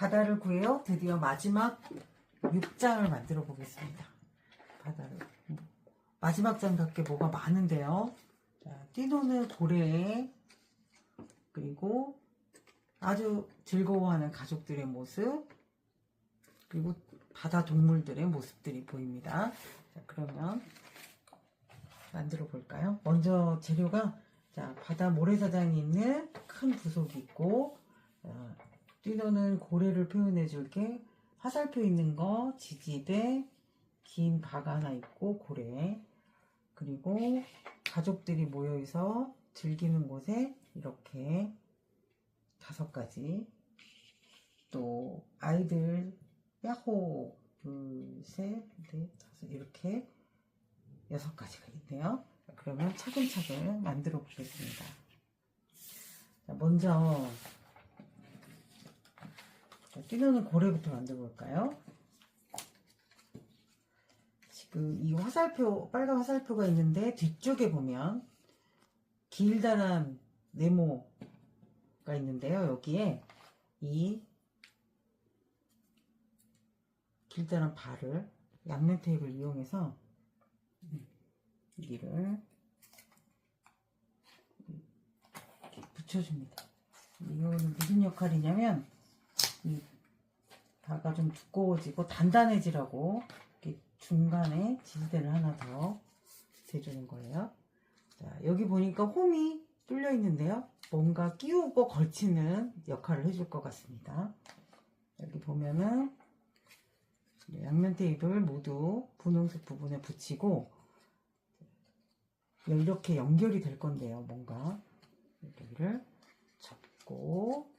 바다를 구해요. 드디어 마지막 6장을 만들어 보겠습니다. 바다를. 마지막 장답게 뭐가 많은데요. 자, 띠노는 고래, 그리고 아주 즐거워하는 가족들의 모습, 그리고 바다 동물들의 모습들이 보입니다. 자, 그러면 만들어 볼까요? 먼저 재료가 자, 바다 모래사장이 있는 큰 부속이 있고 어, 띠노는 고래를 표현해 줄게 화살표 있는 거 지지대 긴 바가 하나 있고 고래 그리고 가족들이 모여서 즐기는 곳에 이렇게 다섯 가지 또 아이들 야호 둘셋넷 다섯 이렇게 여섯 가지가 있네요. 그러면 차근차근 만들어 보겠습니다. 자, 먼저 자, 뛰노는 고래부터 만들어 볼까요? 지금 이 화살표 빨간 화살표가 있는데 뒤쪽에 보면 길다란 네모가 있는데요. 여기에 이 길다란 발을 양면 테이프를 이용해서 여기를 붙여줍니다. 이거는 무슨 역할이냐면 이 바가 좀 두꺼워지고 단단해지라고 중간에 지지대를 하나 더 대주는 거예요. 자, 여기 보니까 홈이 뚫려 있는데요. 뭔가 끼우고 걸치는 역할을 해줄 것 같습니다. 여기 보면은 양면 테이프를 모두 분홍색 부분에 붙이고 이렇게 연결이 될 건데요, 뭔가. 여기를 접고,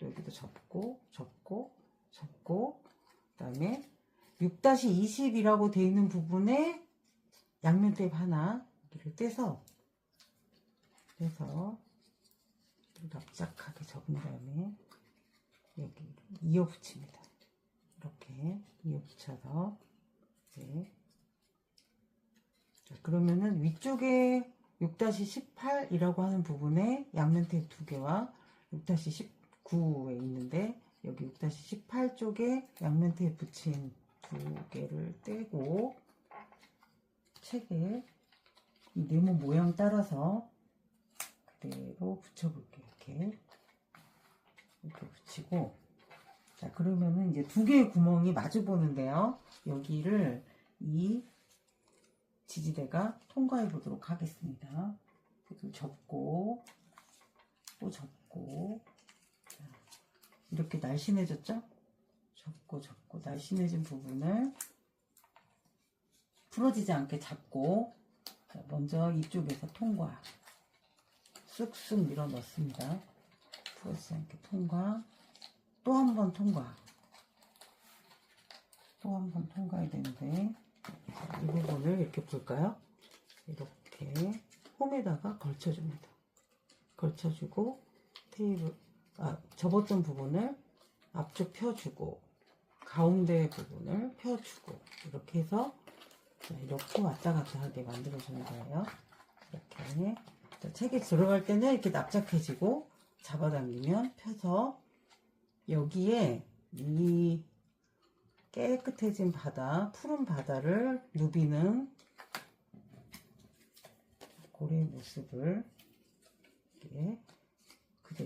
또 여기도 접고, 접고, 접고, 그 다음에 6-20이라고 되어 있는 부분에 양면 테이프 하나, 여기를 떼서, 떼서, 납작하게 접은 다음에, 여기 이어 붙입니다. 이렇게 이어 붙여서, 네. 자, 그러면은 위쪽에 6-18이라고 하는 부분에 양면 테이프 두 개와 6-19에 있는데 여기 6-18 쪽에 양면 테이프 붙인 두 개를 떼고 책에 이 네모 모양 따라서 그대로 붙여볼게요. 이렇게 이렇게 붙이고 자 그러면은 이제 두 개의 구멍이 마주 보는데요. 여기를 이 지지대가 통과해 보도록 하겠습니다. 그래서 접고 또 접고 자, 이렇게 날씬해졌죠? 접고 접고 날씬해진 부분을 풀어지지 않게 잡고 자, 먼저 이쪽에서 통과 쑥쑥 밀어 넣습니다. 풀어지지 않게 통과 또 한 번 통과 또 한 번 통과해야 되는데 이 부분을 이렇게 볼까요? 이렇게 홈에다가 걸쳐줍니다. 걸쳐주고 테이블 아 접었던 부분을 앞쪽 펴주고 가운데 부분을 펴주고 이렇게 해서 자, 이렇게 왔다 갔다 하게 만들어주는 거예요. 이렇게 자, 책에 들어갈 때는 이렇게 납작해지고 잡아당기면 펴서 여기에 이 깨끗해진 바다, 푸른 바다를 누비는 고래의 모습을 이렇게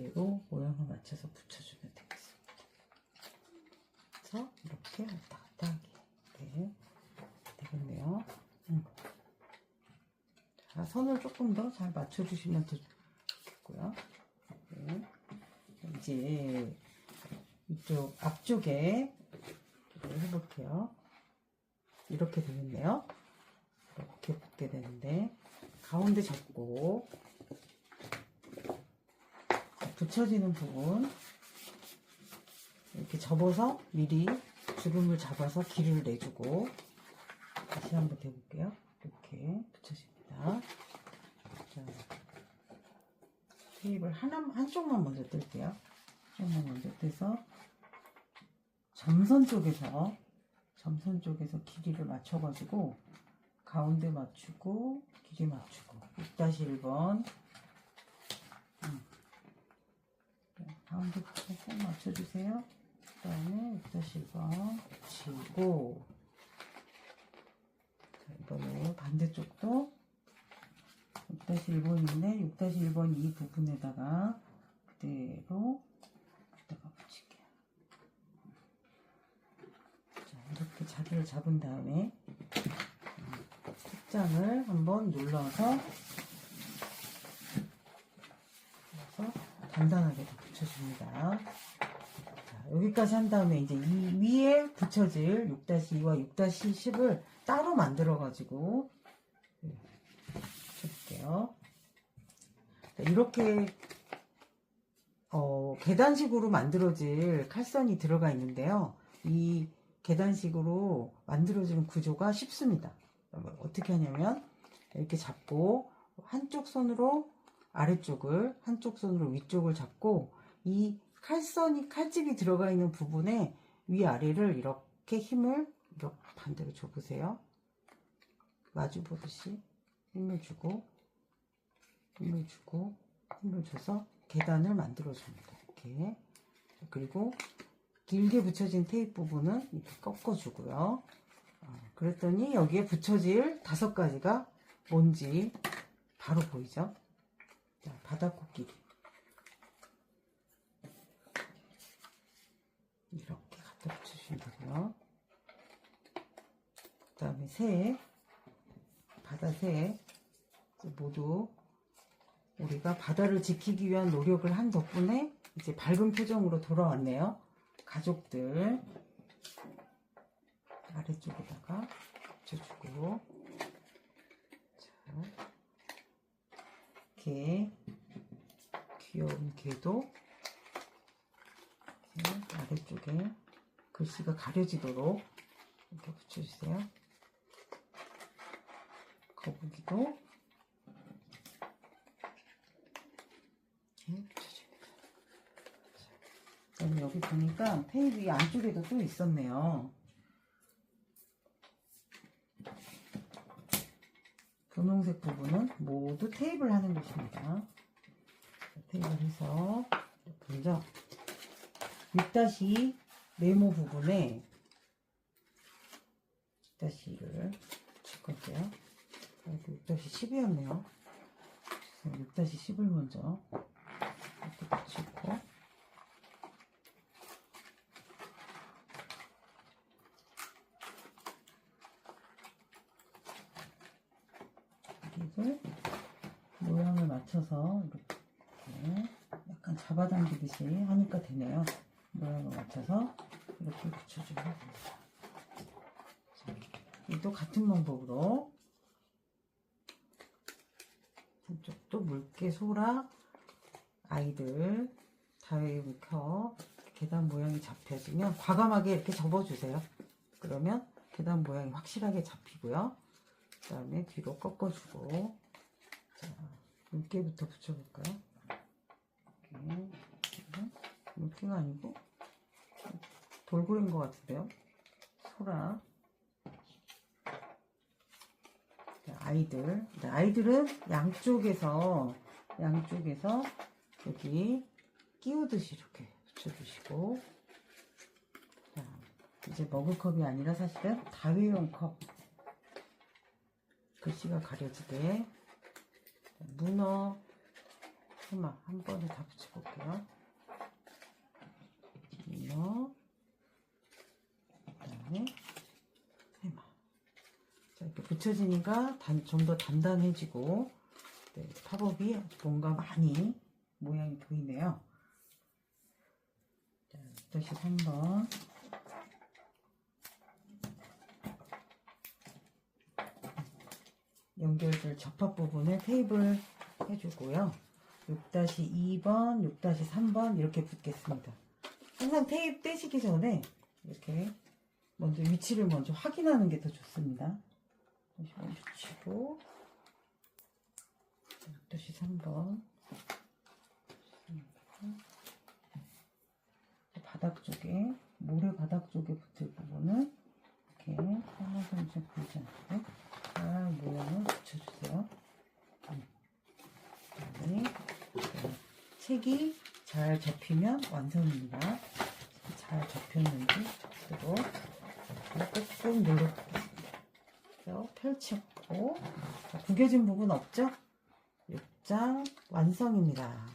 그대로 모양을 맞춰서 붙여주면 되겠습니다. 그래서 이렇게 왔다 갔다 하게 네, 되겠네요. 음. 자, 선을 조금 더 잘 맞춰주시면 좋겠고요. 네. 이제 이쪽 앞쪽에 해볼게요. 이렇게 되겠네요. 이렇게 붙게 되는데 가운데 접고 붙여지는 부분 이렇게 접어서 미리 주름을 잡아서 길을 내주고 다시 한번 대볼게요. 이렇게 붙여집니다. 자, 테이블 하나 한쪽만 먼저 뜰게요. 한쪽만 먼저 떼서 점선 쪽에서 점선 쪽에서 길이를 맞춰가지고 가운데 맞추고 길이 맞추고 6-1번 음. 가운데부터 꼭 맞춰주세요. 그 다음에 6-1번 붙이고 자, 이번에 반대쪽도 6-1번인데 6-1번 이 부분에다가 그대로 여기다가 붙일게요. 자, 이렇게 자리를 잡은 다음에 책장을 한번 눌러서 단단하게 다 붙여줍니다. 자, 여기까지 한 다음에 이제 이 위에 붙여질 6-2와 6-10을 따로 만들어가지고 네, 붙여볼게요. 자, 이렇게 어, 계단식으로 만들어질 칼선이 들어가 있는데요. 이 계단식으로 만들어지는 구조가 쉽습니다. 어떻게 하냐면 이렇게 잡고 한쪽 손으로 아래쪽을 한쪽 손으로 위쪽을 잡고 이 칼선이 칼집이 들어가 있는 부분에 위아래를 이렇게 힘을 이렇게 반대로 줘보세요. 마주 보듯이 힘을 주고 힘을 주고 힘을 줘서 계단을 만들어 줍니다. 이렇게 그리고 길게 붙여진 테이프 부분은 이렇게 꺾어 주고요. 어, 그랬더니 여기에 붙여질 다섯 가지가 뭔지 바로 보이죠? 자, 바닥 코끼리. 이렇게 갖다 붙여주시면 되고요. 그 다음에 새, 바다 새, 모두 우리가 바다를 지키기 위한 노력을 한 덕분에 이제 밝은 표정으로 돌아왔네요. 가족들. 아래쪽에다가 붙여주고 자, 개 귀여운 개도 아래쪽에 글씨가 가려지도록 이렇게 붙여주세요. 거북이도 이렇게 붙여줍니다. 자, 그다음에 여기 보니까 테이블 안쪽에도 또 있었네요. 분홍색 부분은 모두 테이블 하는 곳입니다. 테이블 해서 먼저 6-2 네모 부분에 6-2를 붙일 건데요. 6-10이었네요. 6-10을 먼저 이렇게 붙이고 그리고 모양을 맞춰서 이렇게 약간 잡아당기듯이 하니까 되네요. 모양을 맞춰서 이렇게 붙여주면 됩니다. 자, 이도 같은 방법으로 한쪽도 물개 소라 아이들 묵혀 계단 모양이 잡혀지면 과감하게 이렇게 접어주세요. 그러면 계단 모양이 확실하게 잡히고요. 그 다음에 뒤로 꺾어주고 자, 물개부터 붙여볼까요? 이렇게 물개가 아니고? 돌고래인 것 같은데요? 소라. 자, 아이들. 자, 아이들은 양쪽에서 양쪽에서 여기 끼우듯이 이렇게 붙여주시고. 자, 이제 머그컵이 아니라 사실은 다회용 컵. 글씨가 가려지게. 문어 해마 한 번에 다 붙여볼게요. 문어 그다음에 해마 붙여지니까 좀 더 단단해지고 네, 팝업이 뭔가 많이 모양이 보이네요. 자, 다시 3번 연결될 접합 부분에 테이블 해주고요. 6-2번, 6-3번 이렇게 붙겠습니다. 항상 테이프 떼시기 전에 이렇게 먼저 위치를 먼저 확인하는 게 더 좋습니다. 다시 한번 붙이고 6-3번 바닥 쪽에 모래 바닥 쪽에 붙을 부분은 이렇게 하나선 좀 보이지 않게 잘 모양을 붙여주세요. 음. 그다음에 책이 잘 접히면 완성입니다. 잘 접혔는지 로 꾹꾹 눌러보겠습니다. 그래서 펼치고 자, 구겨진 부분 없죠? 6장 완성입니다.